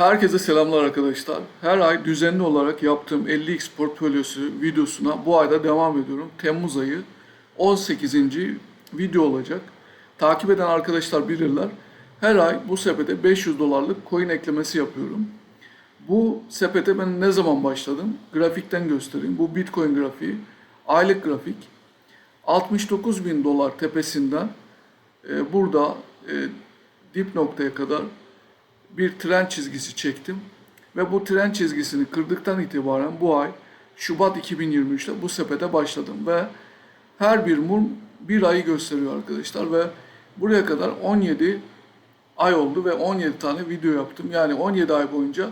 Herkese selamlar arkadaşlar. Her ay düzenli olarak yaptığım 50x portfolyosu videosuna bu ayda devam ediyorum. Temmuz ayı 18. video olacak. Takip eden arkadaşlar bilirler. Her ay bu sepete 500 dolarlık coin eklemesi yapıyorum. Bu sepete ben ne zaman başladım? Grafikten göstereyim. Bu Bitcoin grafiği. Aylık grafik. 69 bin dolar tepesinden e, burada e, dip noktaya kadar bir tren çizgisi çektim. Ve bu tren çizgisini kırdıktan itibaren bu ay Şubat 2023'te bu sepete başladım ve her bir mum bir ayı gösteriyor arkadaşlar ve buraya kadar 17 ay oldu ve 17 tane video yaptım. Yani 17 ay boyunca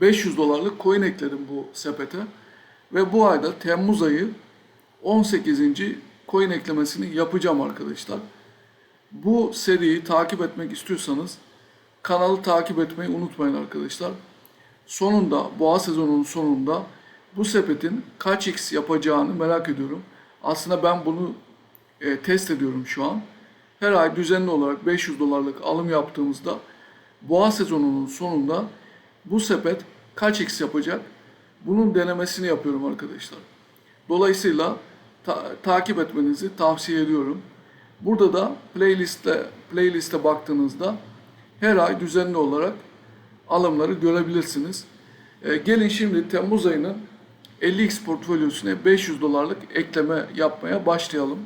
500 dolarlık coin ekledim bu sepete. Ve bu ayda Temmuz ayı 18. coin eklemesini yapacağım arkadaşlar. Bu seriyi takip etmek istiyorsanız kanalı takip etmeyi unutmayın arkadaşlar. Sonunda, boğa sezonunun sonunda bu sepetin kaç x yapacağını merak ediyorum. Aslında ben bunu e, test ediyorum şu an. Her ay düzenli olarak 500 dolarlık alım yaptığımızda boğa sezonunun sonunda bu sepet kaç x yapacak? Bunun denemesini yapıyorum arkadaşlar. Dolayısıyla ta- takip etmenizi tavsiye ediyorum. Burada da playliste playliste baktığınızda her ay düzenli olarak alımları görebilirsiniz. E, gelin şimdi Temmuz ayının 50x portfölyosuna 500 dolarlık ekleme yapmaya başlayalım.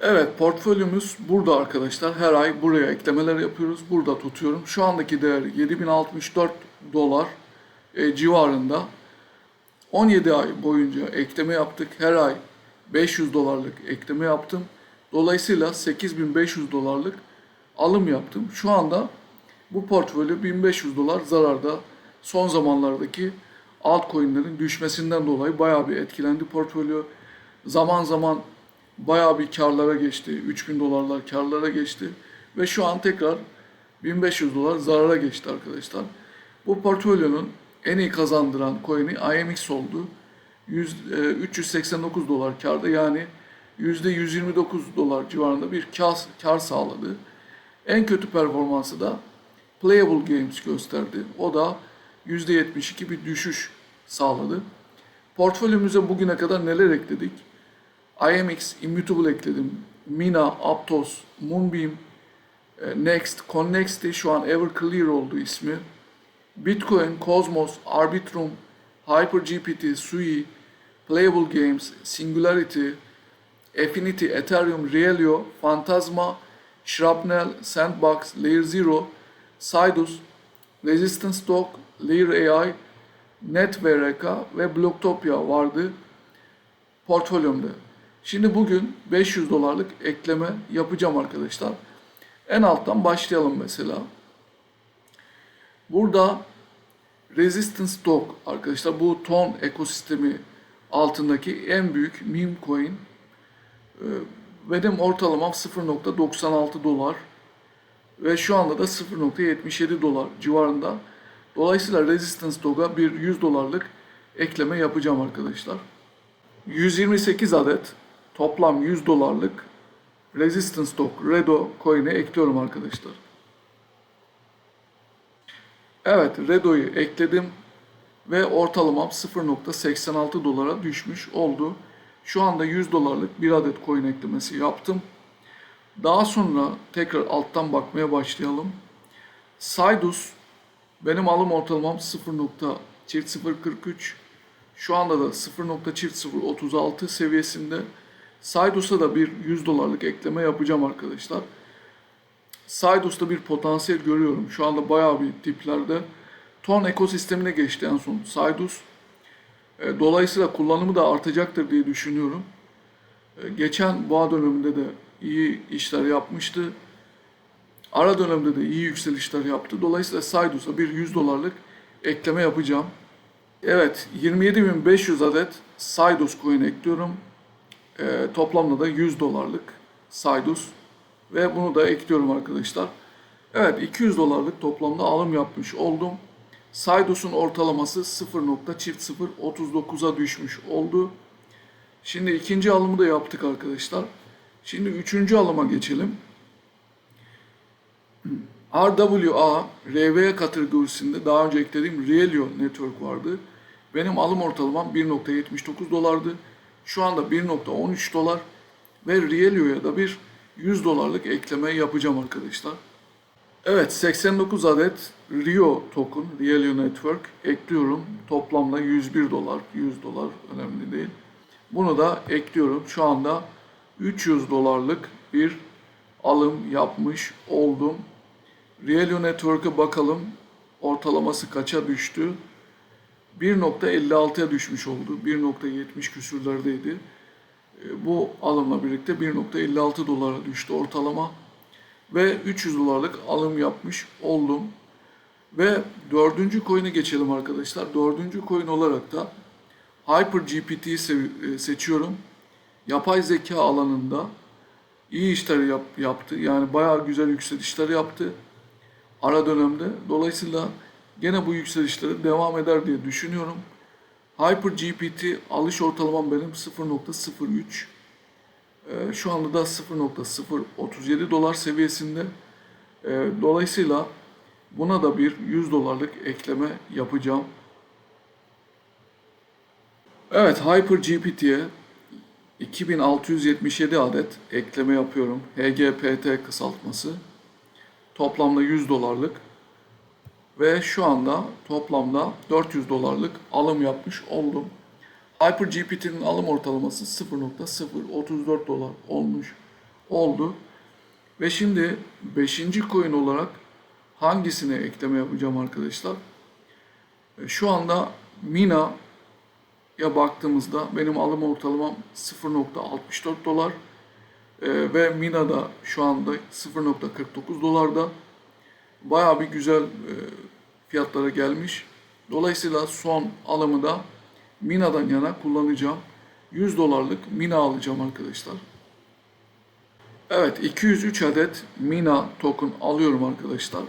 Evet portföyümüz burada arkadaşlar. Her ay buraya eklemeler yapıyoruz. Burada tutuyorum. Şu andaki değer 7064 dolar e, civarında. 17 ay boyunca ekleme yaptık. Her ay 500 dolarlık ekleme yaptım. Dolayısıyla 8500 dolarlık alım yaptım. Şu anda bu portföy 1500 dolar zararda. Son zamanlardaki altcoin'lerin düşmesinden dolayı bayağı bir etkilendi portfolyo. Zaman zaman bayağı bir karlara geçti. 3000 dolarlar karlara geçti. Ve şu an tekrar 1500 dolar zarara geçti arkadaşlar. Bu portföyonun en iyi kazandıran coin'i IMX oldu. 100, e, 389 dolar karda yani %129 dolar civarında bir kar, kar sağladı. En kötü performansı da Playable Games gösterdi. O da %72 bir düşüş sağladı. Portföyümüze bugüne kadar neler ekledik? IMX, Immutable ekledim. Mina, Aptos, Moonbeam, e, Next, Connext'i şu an Everclear oldu ismi. Bitcoin, Cosmos, Arbitrum, HyperGPT, Sui, Playable Games, Singularity, Affinity, Ethereum, Realio, Phantasma, Shrapnel, Sandbox, Layer Zero, Sidus, Resistance Stock, Layer AI, NetVRK ve Blocktopia vardı portföyümde. Şimdi bugün 500 dolarlık ekleme yapacağım arkadaşlar. En alttan başlayalım mesela. Burada Resistance Stock arkadaşlar bu ton ekosistemi altındaki en büyük meme coin. Benim ortalamam 0.96 dolar ve şu anda da 0.77 dolar civarında. Dolayısıyla Resistance Stock'a bir 100 dolarlık ekleme yapacağım arkadaşlar. 128 adet toplam 100 dolarlık Resistance Stock Redo coin'e ekliyorum arkadaşlar. Evet Redo'yu ekledim ve ortalamam 0.86 dolara düşmüş oldu. Şu anda 100 dolarlık bir adet coin eklemesi yaptım. Daha sonra tekrar alttan bakmaya başlayalım. Sidus benim alım ortalamam 0.043 şu anda da 0.0036 seviyesinde. Sidus'a da bir 100 dolarlık ekleme yapacağım arkadaşlar. Sidus'ta bir potansiyel görüyorum. Şu anda bayağı bir tiplerde. Ton ekosistemine geçti en son Sidus. E, Dolayısıyla kullanımı da artacaktır diye düşünüyorum. E, Geçen boğa döneminde de iyi işler yapmıştı. Ara dönemde de iyi yükselişler yaptı. Dolayısıyla Sidus'a bir 100 dolarlık ekleme yapacağım. Evet 27.500 adet Sidus coin ekliyorum. E, toplamda da 100 dolarlık Sidus. Ve bunu da ekliyorum arkadaşlar. Evet 200 dolarlık toplamda alım yapmış oldum. Sidus'un ortalaması 0.0039'a düşmüş oldu. Şimdi ikinci alımı da yaptık arkadaşlar. Şimdi üçüncü alıma geçelim. RWA, RVA kategorisinde daha önce eklediğim Realio Network vardı. Benim alım ortalamam 1.79 dolardı. Şu anda 1.13 dolar ve Realio'ya da bir 100 dolarlık ekleme yapacağım arkadaşlar. Evet 89 adet Rio token, Realio Network ekliyorum. Toplamda 101 dolar, 100 dolar önemli değil. Bunu da ekliyorum. Şu anda 300 dolarlık bir alım yapmış oldum. Realio Network'a bakalım. Ortalaması kaça düştü? 1.56'ya düşmüş oldu. 1.70 küsürlerdeydi. E, Bu alımla birlikte 1.56 dolara düştü ortalama. Ve 300 dolarlık alım yapmış oldum. Ve dördüncü coin'e geçelim arkadaşlar. Dördüncü coin olarak da HyperGPT'yi e, seçiyorum. Yapay zeka alanında iyi işler yap- yaptı. Yani bayağı güzel yükselişler yaptı ara dönemde. Dolayısıyla gene bu yükselişleri devam eder diye düşünüyorum. HyperGPT alış ortalamam benim 0.03. Ee, şu anda da 0.037 dolar seviyesinde. Ee, dolayısıyla buna da bir 100 dolarlık ekleme yapacağım. Evet HyperGPT'ye 2677 adet ekleme yapıyorum. HGPT kısaltması. Toplamda 100 dolarlık ve şu anda toplamda 400 dolarlık alım yapmış oldum. HyperGPT'nin alım ortalaması 0.034 dolar olmuş oldu. Ve şimdi 5. coin olarak hangisine ekleme yapacağım arkadaşlar? E, Şu anda Mina ya baktığımızda benim alım ortalamam 0.64 dolar. Ee, ve Mina'da şu anda 0.49 dolarda bayağı bir güzel e, fiyatlara gelmiş. Dolayısıyla son alımı da Mina'dan yana kullanacağım. 100 dolarlık Mina alacağım arkadaşlar. Evet 203 adet Mina token alıyorum arkadaşlar.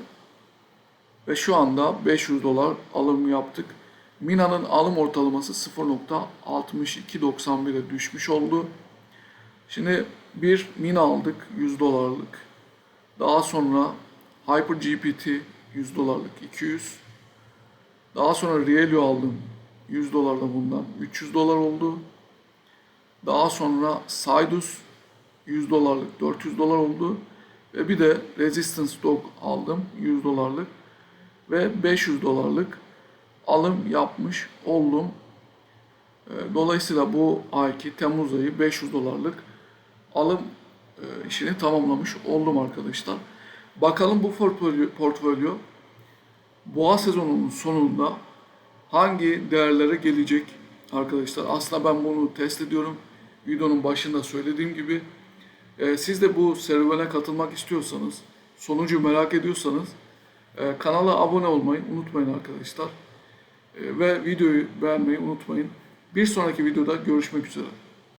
Ve şu anda 500 dolar alım yaptık. Mina'nın alım ortalaması 0.6291'e düşmüş oldu. Şimdi bir Mina aldık 100 dolarlık. Daha sonra HyperGPT 100 dolarlık 200. Daha sonra Realio aldım 100 dolar da bundan 300 dolar oldu. Daha sonra Sidus 100 dolarlık 400 dolar oldu. Ve bir de Resistance Dog aldım 100 dolarlık ve 500 dolarlık alım yapmış oldum. Ee, Dolayısıyla bu ayki Temmuz ayı 500 dolarlık alım e, işini tamamlamış oldum arkadaşlar. Bakalım bu portfolyo, portfolyo boğa sezonunun sonunda hangi değerlere gelecek arkadaşlar. Aslında ben bunu test ediyorum. Videonun başında söylediğim gibi e, siz de bu serüvene katılmak istiyorsanız, sonucu merak ediyorsanız e, kanala abone olmayı unutmayın arkadaşlar. E, ve videoyu beğenmeyi unutmayın. Bir sonraki videoda görüşmek üzere.